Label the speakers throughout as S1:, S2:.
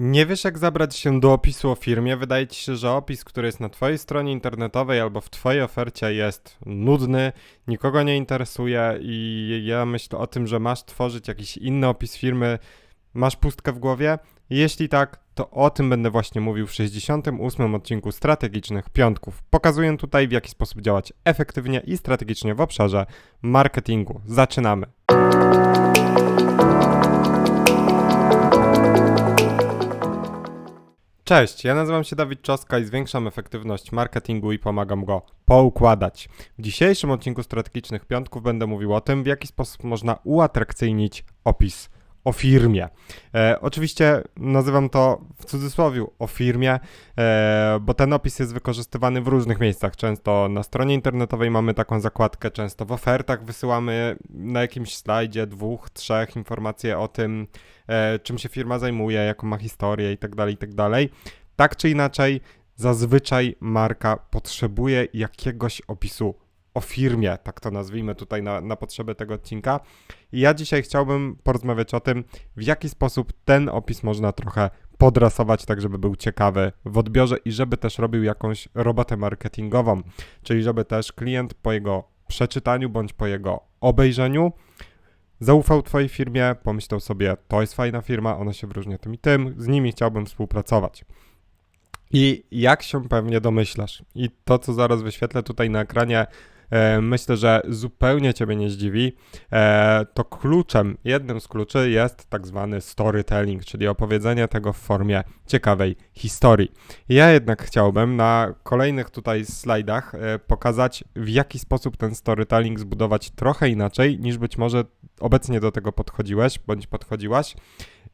S1: Nie wiesz, jak zabrać się do opisu o firmie? Wydaje ci się, że opis, który jest na Twojej stronie internetowej albo w Twojej ofercie jest nudny, nikogo nie interesuje i ja myślę o tym, że masz tworzyć jakiś inny opis firmy, masz pustkę w głowie? Jeśli tak, to o tym będę właśnie mówił w 68 odcinku Strategicznych Piątków. Pokazuję tutaj, w jaki sposób działać efektywnie i strategicznie w obszarze marketingu. Zaczynamy! Cześć, ja nazywam się Dawid Czoska i zwiększam efektywność marketingu i pomagam go poukładać. W dzisiejszym odcinku Strategicznych Piątków będę mówił o tym, w jaki sposób można uatrakcyjnić opis o firmie. E, oczywiście nazywam to w cudzysłowie o firmie, e, bo ten opis jest wykorzystywany w różnych miejscach. Często na stronie internetowej mamy taką zakładkę, często w ofertach wysyłamy na jakimś slajdzie dwóch, trzech informacje o tym, e, czym się firma zajmuje, jaką ma historię itd., tak itd. Tak, tak czy inaczej, zazwyczaj marka potrzebuje jakiegoś opisu o firmie, tak to nazwijmy tutaj na, na potrzeby tego odcinka. I ja dzisiaj chciałbym porozmawiać o tym, w jaki sposób ten opis można trochę podrasować, tak żeby był ciekawy w odbiorze i żeby też robił jakąś robotę marketingową, czyli żeby też klient po jego przeczytaniu bądź po jego obejrzeniu zaufał Twojej firmie, pomyślał sobie, to jest fajna firma, ona się wyróżnia tym i tym, z nimi chciałbym współpracować. I jak się pewnie domyślasz, i to co zaraz wyświetlę tutaj na ekranie, myślę, że zupełnie Ciebie nie zdziwi, e, to kluczem, jednym z kluczy jest tak zwany storytelling, czyli opowiedzenie tego w formie ciekawej historii. Ja jednak chciałbym na kolejnych tutaj slajdach e, pokazać, w jaki sposób ten storytelling zbudować trochę inaczej, niż być może obecnie do tego podchodziłeś bądź podchodziłaś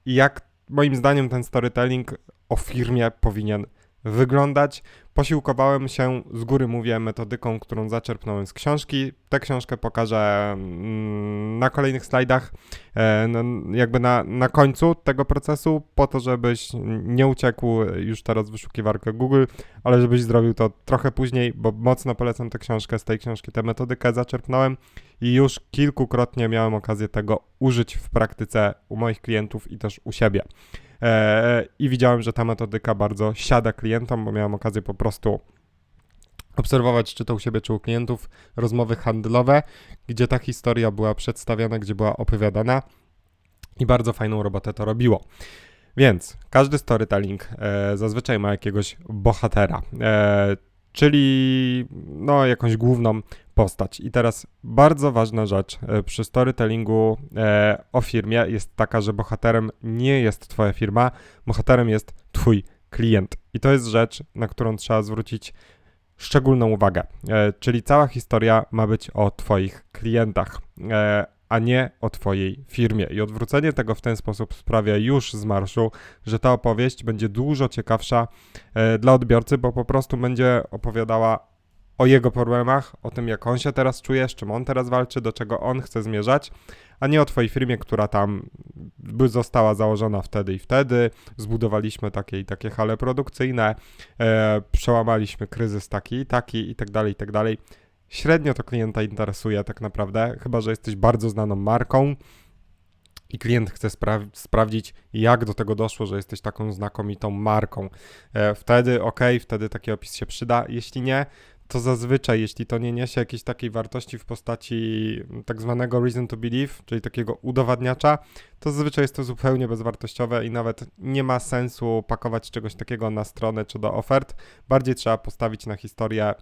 S1: i jak moim zdaniem ten storytelling o firmie powinien wyglądać. Posiłkowałem się, z góry mówię, metodyką, którą zaczerpnąłem z książki. Tę książkę pokażę mm, na kolejnych slajdach, e, jakby na, na końcu tego procesu, po to, żebyś nie uciekł już teraz wyszukiwarkę Google, ale żebyś zrobił to trochę później, bo mocno polecam tę książkę. Z tej książki tę metodykę zaczerpnąłem i już kilkukrotnie miałem okazję tego użyć w praktyce u moich klientów i też u siebie. E, I widziałem, że ta metodyka bardzo siada klientom, bo miałem okazję po prostu obserwować, czy to u siebie, czy u klientów, rozmowy handlowe, gdzie ta historia była przedstawiana, gdzie była opowiadana i bardzo fajną robotę to robiło. Więc każdy storytelling e, zazwyczaj ma jakiegoś bohatera, e, czyli no, jakąś główną postać. I teraz bardzo ważna rzecz e, przy storytellingu e, o firmie jest taka, że bohaterem nie jest Twoja firma, bohaterem jest Twój klient. I to jest rzecz, na którą trzeba zwrócić szczególną uwagę. E, czyli cała historia ma być o Twoich klientach, a nie o Twojej firmie. I odwrócenie tego w ten sposób sprawia już z marszu, że ta opowieść będzie dużo ciekawsza dla odbiorcy, bo po prostu będzie opowiadała o jego problemach, o tym, jak on się teraz czuje, z czym on teraz walczy, do czego on chce zmierzać, a nie o twojej firmie, która tam została założona wtedy i wtedy, zbudowaliśmy takie i takie hale produkcyjne, e, przełamaliśmy kryzys taki i taki i tak dalej, i tak dalej. Średnio to klienta interesuje tak naprawdę, chyba że jesteś bardzo znaną marką, i klient chce spra sprawdzić, jak do tego doszło, że jesteś taką znakomitą marką. E, wtedy ok, wtedy taki opis się przyda. Jeśli nie, to zazwyczaj, jeśli to nie niesie jakiejś takiej wartości w postaci tak zwanego reason to believe, czyli takiego udowadniacza, to zazwyczaj jest to zupełnie bezwartościowe i nawet nie ma sensu pakować czegoś takiego na stronę czy do ofert. Bardziej trzeba postawić na historię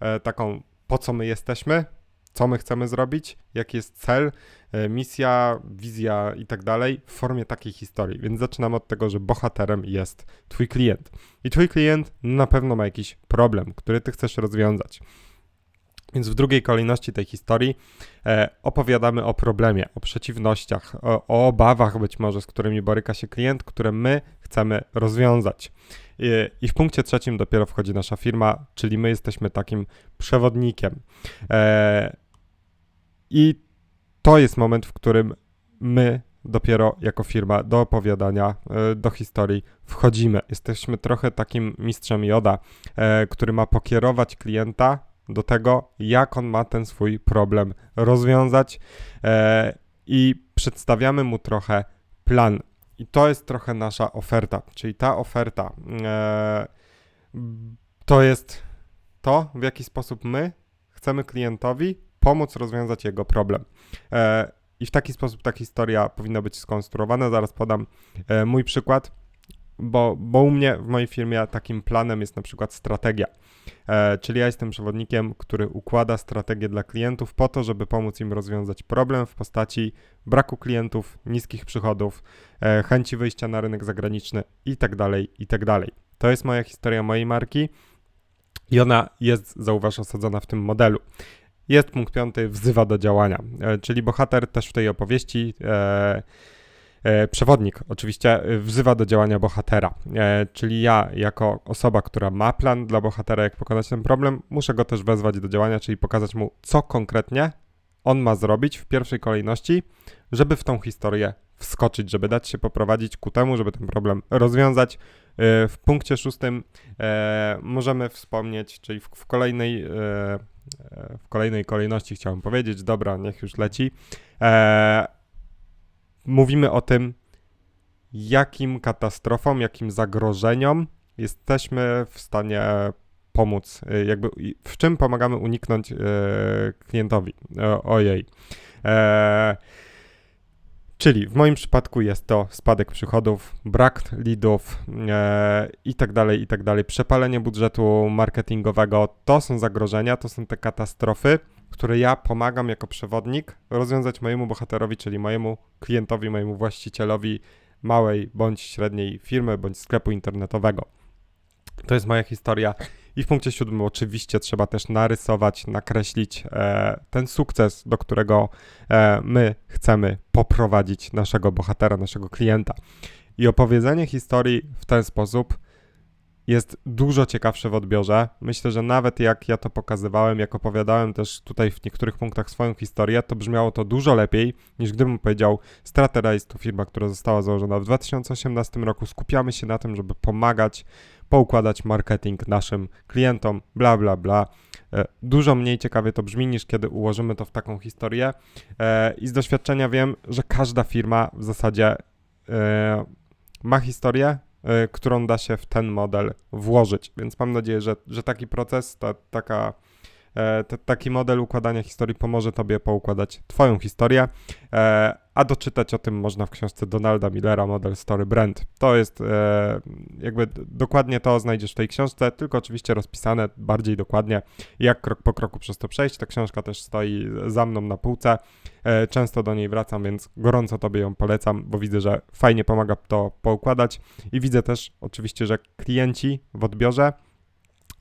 S1: e, taką, po co my jesteśmy, co my chcemy zrobić, jaki jest cel, e, misja, wizja i tak dalej w formie takiej historii. Więc zaczynamy od tego, że bohaterem jest Twój klient. I Twój klient na pewno ma jakiś problem, który Ty chcesz rozwiązać. Więc w drugiej kolejności tej historii e, opowiadamy o problemie, o przeciwnościach, o, o, obawach być może, z którymi boryka się klient, które my chcemy rozwiązać. I, I, w punkcie trzecim dopiero wchodzi nasza firma, czyli my jesteśmy takim przewodnikiem. E, I to jest moment, w którym my dopiero jako firma do opowiadania, e, do historii wchodzimy. Jesteśmy trochę takim mistrzem joda, e, który ma pokierować klienta do tego, jak on ma ten swój problem rozwiązać e, i przedstawiamy mu trochę plan. I to jest trochę nasza oferta, czyli ta oferta e, to jest to, w jaki sposób my chcemy klientowi pomóc rozwiązać jego problem. E, I w taki sposób ta historia powinna być skonstruowana. Zaraz podam e, mój przykład, bo, bo u mnie w mojej firmie takim planem jest na przykład strategia. E, czyli ja jestem przewodnikiem, który układa strategię dla klientów po to, żeby pomóc im rozwiązać problem w postaci braku klientów, niskich przychodów, e, chęci wyjścia na rynek zagraniczny itd. itd. Tak to jest moja historia mojej marki i ona jest, zauważ, osadzona w tym modelu. Jest punkt piąty, wzywa do działania, e, czyli bohater też w tej opowieści. E, przewodnik oczywiście e, wzywa do działania bohatera, e, czyli ja jako osoba, która ma plan dla bohatera, jak pokonać ten problem, muszę go też wezwać do działania, czyli pokazać mu, co konkretnie on ma zrobić w pierwszej kolejności, żeby w tą historię wskoczyć, żeby dać się poprowadzić ku temu, żeby ten problem rozwiązać. W punkcie szóstym możemy wspomnieć, czyli w, kolejnej, w kolejnej kolejności chciałem powiedzieć, dobra, niech już leci mówimy o tym, jakim katastrofom, jakim zagrożeniom jesteśmy w stanie pomóc, y, jakby w czym pomagamy uniknąć e, klientowi. Ojej. E, czyli w moim przypadku jest to spadek przychodów, brak leadów e, i tak dalej, i tak dalej. Przepalenie budżetu marketingowego to są zagrożenia, to są te katastrofy, które ja pomagam jako przewodnik rozwiązać mojemu bohaterowi, czyli mojemu klientowi, mojemu właścicielowi małej bądź średniej firmy bądź sklepu internetowego. To jest moja historia. I w punkcie siódmym oczywiście trzeba też narysować, nakreślić e, ten sukces, do którego e, my chcemy poprowadzić naszego bohatera, naszego klienta. I opowiedzenie historii w ten sposób jest dużo ciekawsze w odbiorze. Myślę, że nawet jak ja to pokazywałem, jak opowiadałem też tutaj w niektórych punktach swoją historię, to brzmiało to dużo lepiej niż gdybym powiedział Stratera jest to firma, która została założona w 2018 roku. Skupiamy się na tym, żeby pomagać, poukładać marketing naszym klientom, bla, bla, bla. E, dużo mniej ciekawie to brzmi niż kiedy ułożymy to w taką historię. E, I z doświadczenia wiem, że każda firma w zasadzie e, ma historię, którą da się w ten model włożyć. Więc mam nadzieję, że, że taki proces, ta, taka, e, taki model układania historii pomoże Tobie poukładać Twoją historię. E, a doczytać o tym można w książce Donalda Millera Model Story Brand. To jest e, jakby dokładnie to znajdziesz w tej książce, tylko oczywiście rozpisane bardziej dokładnie, jak krok po kroku przez to przejść. Ta książka też stoi za mną na półce. E, często do niej wracam, więc gorąco Tobie ją polecam, bo widzę, że fajnie pomaga to poukładać i widzę też oczywiście, że klienci w odbiorze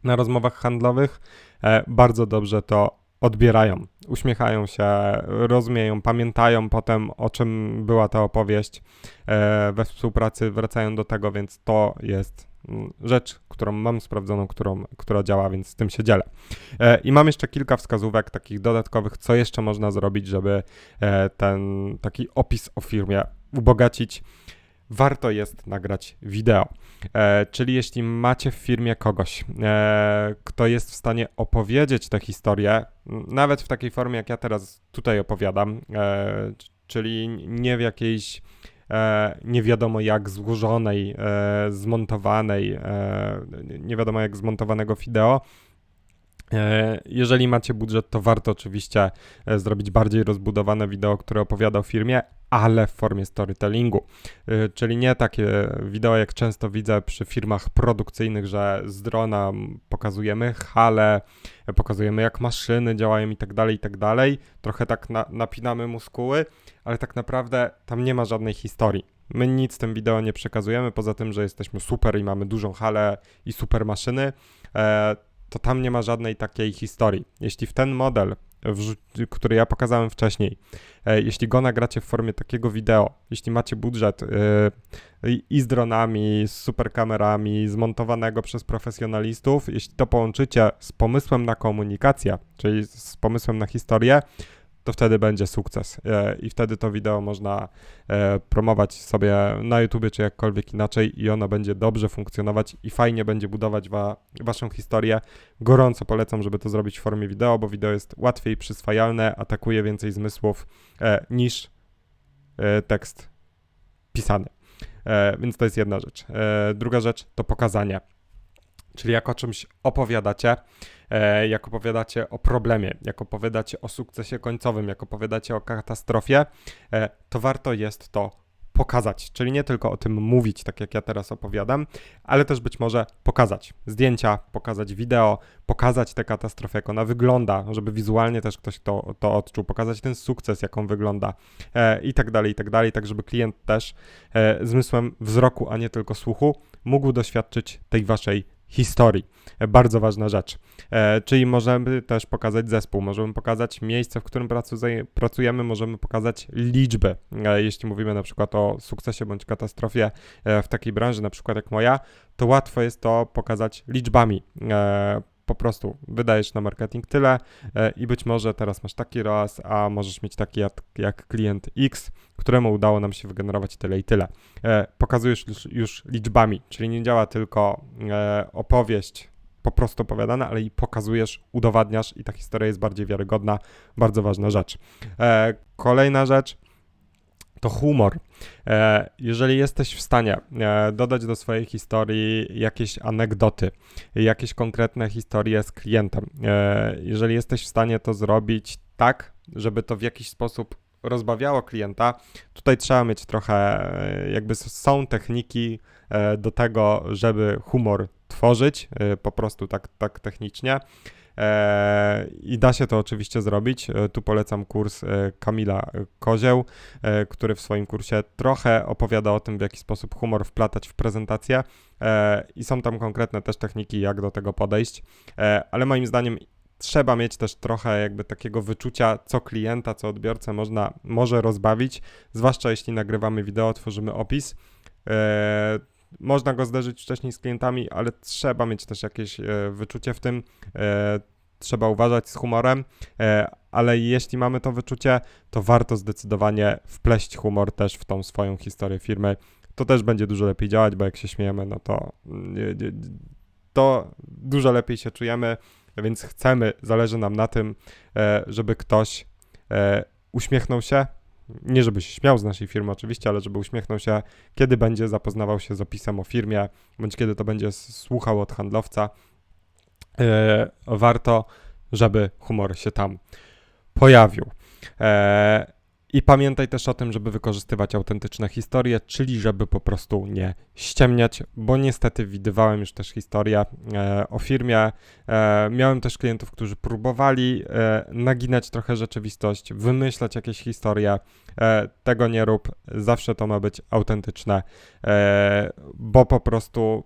S1: na rozmowach handlowych e, bardzo dobrze to odbierają, uśmiechają się, rozumieją, pamiętają potem o czym była ta opowieść e, we współpracy, wracają do tego, więc to jest mm, rzecz, którą mam sprawdzoną, którą, która działa, więc z tym się dzielę. E, I mam jeszcze kilka wskazówek takich dodatkowych, co jeszcze można zrobić, żeby ten taki opis o firmie ubogacić warto jest nagrać wideo. E, czyli jeśli macie w firmie kogoś, e, kto jest w stanie opowiedzieć tę historię, nawet w takiej formie, jak ja teraz tutaj opowiadam, e, czyli nie w jakiejś e, nie wiadomo jak złożonej, e, zmontowanej, e, nie wiadomo jak zmontowanego wideo, jeżeli macie budżet, to warto oczywiście e, zrobić bardziej rozbudowane wideo, które opowiada o firmie, ale w formie storytellingu. E, czyli nie takie wideo, jak często widzę przy firmach produkcyjnych, że z drona pokazujemy hale, pokazujemy jak maszyny działają i tak dalej, i tak dalej. Trochę tak na, napinamy muskuły, ale tak naprawdę tam nie ma żadnej historii. My nic tym wideo nie przekazujemy, poza tym, że jesteśmy super i mamy dużą halę i super maszyny to tam nie ma żadnej takiej historii. Jeśli w ten model, który ja pokazałem wcześniej, e, jeśli go nagracie w formie takiego wideo, jeśli macie budżet e, i z dronami, z superkamerami, zmontowanego przez profesjonalistów, jeśli to połączycie z pomysłem na komunikację, czyli z pomysłem na historię, to wtedy będzie sukces. E, I wtedy to wideo można e, promować sobie na YouTube czy jakkolwiek inaczej i ono będzie dobrze funkcjonować i fajnie będzie budować wa waszą historię. Gorąco polecam, żeby to zrobić w formie wideo, bo wideo jest łatwiej przyswajalne, atakuje więcej zmysłów e, niż tekst pisany. Więc to jest jedna rzecz. Druga rzecz to pokazanie. Czyli jak o czymś opowiadacie, e, jak opowiadacie o problemie, jak opowiadacie o sukcesie końcowym, jak opowiadacie o katastrofie, e, to warto jest to pokazać, czyli nie tylko o tym mówić, tak jak ja teraz opowiadam, ale też być może pokazać zdjęcia, pokazać wideo, pokazać tę katastrofę, jak ona wygląda, żeby wizualnie też ktoś to, to odczuł, pokazać ten sukces, jak on wygląda e, i tak dalej, i tak dalej, tak żeby klient też e, zmysłem wzroku, a nie tylko słuchu, mógł doświadczyć tej waszej historii. E, bardzo ważna rzecz. E, czyli możemy też pokazać zespół, możemy pokazać miejsce, w którym pracujemy, możemy pokazać liczby. E, jeśli mówimy na przykład o sukcesie bądź katastrofie w takiej branży, na przykład jak moja, to łatwo jest to pokazać liczbami po prostu wydajesz na marketing tyle e, i być może teraz masz taki ROAS, a możesz mieć taki jak, jak klient X, któremu udało nam się wygenerować tyle i tyle. E, pokazujesz już, już liczbami, czyli nie działa tylko e, opowieść po prostu opowiadana, ale i pokazujesz, udowadniasz i ta historia jest bardziej wiarygodna. Bardzo ważna rzecz. Kolejna rzecz to humor. E, jeżeli jesteś w stanie e, dodać do swojej historii jakieś anegdoty, jakieś konkretne historie z klientem, e, jeżeli jesteś w stanie to zrobić tak, żeby to w jakiś sposób rozbawiało klienta, tutaj trzeba mieć trochę, jakby są techniki do tego, żeby humor tworzyć, po prostu tak, tak technicznie. E, I da się to oczywiście zrobić. E, tu polecam kurs e, Kamila Kozieł, który w swoim kursie trochę opowiada o tym, w jaki sposób humor wplatać w prezentację. I są tam konkretne też techniki, jak do tego podejść. Ale moim zdaniem trzeba mieć też trochę jakby takiego wyczucia, co klienta, co odbiorcę można, może rozbawić, zwłaszcza jeśli nagrywamy wideo, tworzymy opis. Można go zderzyć wcześniej z klientami, ale trzeba mieć też jakieś e, wyczucie w tym. E, trzeba uważać z humorem, e, ale jeśli mamy to wyczucie, to warto zdecydowanie wpleść humor też w tą swoją historię firmy. To też będzie dużo lepiej działać, bo jak się śmiejemy, no to, to dużo lepiej się czujemy, więc chcemy, zależy nam na tym, żeby ktoś uśmiechnął się, nie żeby się śmiał z naszej firmy oczywiście, ale żeby uśmiechnął się, kiedy będzie zapoznawał się z opisem o firmie, bądź kiedy to będzie słuchał od handlowca. E, warto, żeby humor się tam pojawił. I pamiętaj też o tym, żeby wykorzystywać autentyczne historie, czyli żeby po prostu nie ściemniać, bo niestety widywałem już też historię e, o firmie. E, miałem też klientów, którzy próbowali e, naginać trochę rzeczywistość, wymyślać jakieś historie. E, tego nie rób, zawsze to ma być autentyczne, e, bo po prostu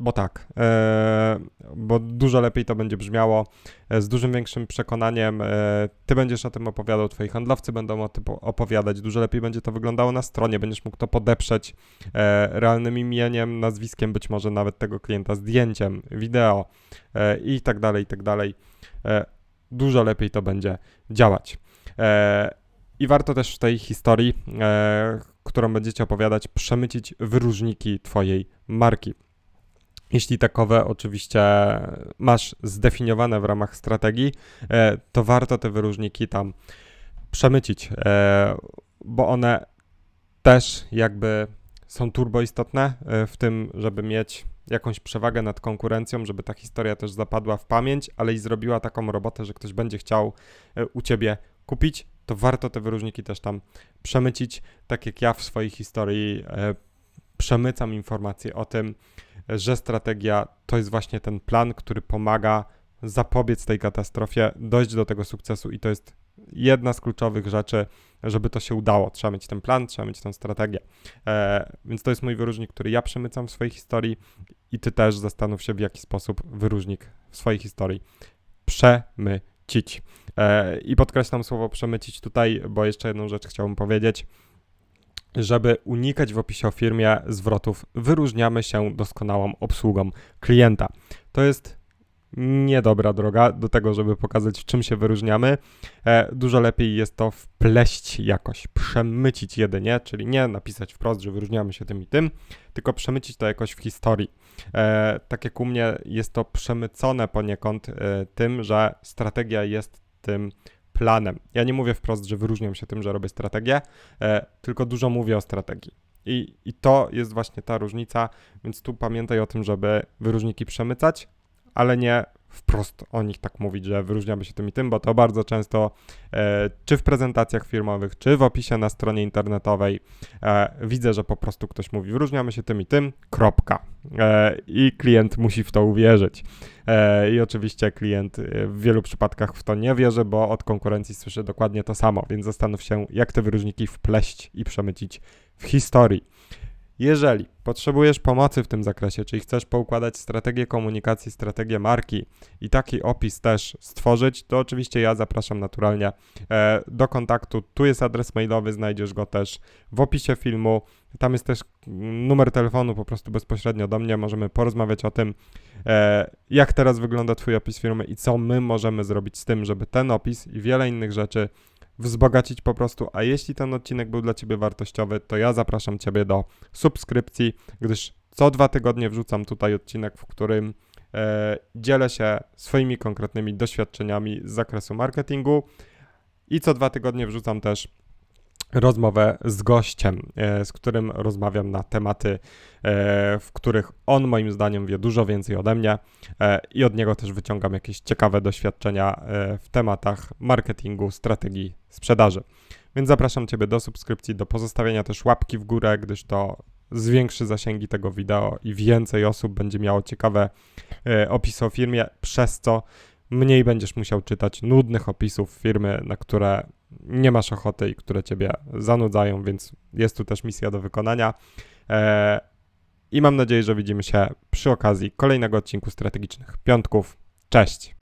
S1: bo tak, e, bo dużo lepiej to będzie brzmiało, e, z dużym większym przekonaniem. E, ty będziesz o tym opowiadał, twoi handlowcy będą o tym opowiadać, dużo lepiej będzie to wyglądało na stronie, będziesz mógł to podeprzeć realnym imieniem, nazwiskiem, być może nawet tego klienta, zdjęciem, wideo i tak dalej, i tak dalej. Dużo lepiej to będzie działać. I warto też w tej historii, którą będziecie opowiadać, przemycić wyróżniki Twojej marki. Jeśli takowe oczywiście masz zdefiniowane w ramach strategii, e, to warto te wyróżniki tam przemycić, e, bo one też jakby są turbo istotne e, w tym, żeby mieć jakąś przewagę nad konkurencją, żeby ta historia też zapadła w pamięć, ale i zrobiła taką robotę, że ktoś będzie chciał u ciebie kupić, to warto te wyróżniki też tam przemycić, tak jak ja w swojej historii przemycam informacje o tym, że strategia to jest właśnie ten plan, który pomaga zapobiec tej katastrofie, dojść do tego sukcesu i to jest jedna z kluczowych rzeczy, żeby to się udało. Trzeba mieć ten plan, trzeba mieć tę strategię. E, więc to jest mój wyróżnik, który ja przemycam w swojej historii i ty też zastanów się, w jaki sposób wyróżnik w swojej historii przemycić. E, I podkreślam słowo przemycić tutaj, bo jeszcze jedną rzecz chciałbym powiedzieć żeby unikać w opisie o firmie zwrotów, wyróżniamy się doskonałą obsługą klienta. To jest niedobra droga do tego, żeby pokazać, w czym się wyróżniamy. E, dużo lepiej jest to wpleść jakoś, przemycić jedynie, czyli nie napisać wprost, że wyróżniamy się tym i tym, tylko przemycić to jakoś w historii. E, tak jak u mnie jest to przemycone poniekąd e, tym, że strategia jest tym planem. Ja nie mówię wprost, że wyróżniam się tym, że robię strategię, e, tylko dużo mówię o strategii. I, I to jest właśnie ta różnica, więc tu pamiętaj o tym, żeby wyróżniki przemycać, ale nie wprost o nich tak mówić, że wyróżniamy się tym i tym, bo to bardzo często e, czy w prezentacjach firmowych, czy w opisie na stronie internetowej e, widzę, że po prostu ktoś mówi wyróżniamy się tym i tym, kropka. E, I klient musi w to uwierzyć. E, I oczywiście klient e, w wielu przypadkach w to nie wierzy, bo od konkurencji słyszy dokładnie to samo, więc zastanów się, jak te wyróżniki wpleść i przemycić w historii. Jeżeli potrzebujesz pomocy w tym zakresie, czyli chcesz poukładać strategię komunikacji, strategię marki i taki opis też stworzyć, to oczywiście ja zapraszam naturalnie e, do kontaktu. Tu jest adres mailowy, znajdziesz go też w opisie filmu. Tam jest też numer telefonu po prostu bezpośrednio do mnie. Możemy porozmawiać o tym, e, jak teraz wygląda Twój opis firmy i co my możemy zrobić z tym, żeby ten opis i wiele innych rzeczy wzbogacić po prostu. A jeśli ten odcinek był dla Ciebie wartościowy, to ja zapraszam Ciebie do subskrypcji, gdyż co dwa tygodnie wrzucam tutaj odcinek, w którym e, dzielę się swoimi konkretnymi doświadczeniami z zakresu marketingu i co dwa tygodnie wrzucam też rozmowę z gościem, e, z którym rozmawiam na tematy, e, w których on moim zdaniem wie dużo więcej ode mnie e, i od niego też wyciągam jakieś ciekawe doświadczenia w tematach marketingu, strategii sprzedaży. Więc zapraszam Ciebie do subskrypcji, do pozostawienia też łapki w górę, gdyż to zwiększy zasięgi tego wideo i więcej osób będzie miało ciekawe opisy o firmie, przez co mniej będziesz musiał czytać nudnych opisów firmy, na które nie masz ochoty i które ciebie zanudzają, więc jest tu też misja do wykonania. E, I mam nadzieję, że widzimy się przy okazji kolejnego odcinku strategicznych piątków. Cześć!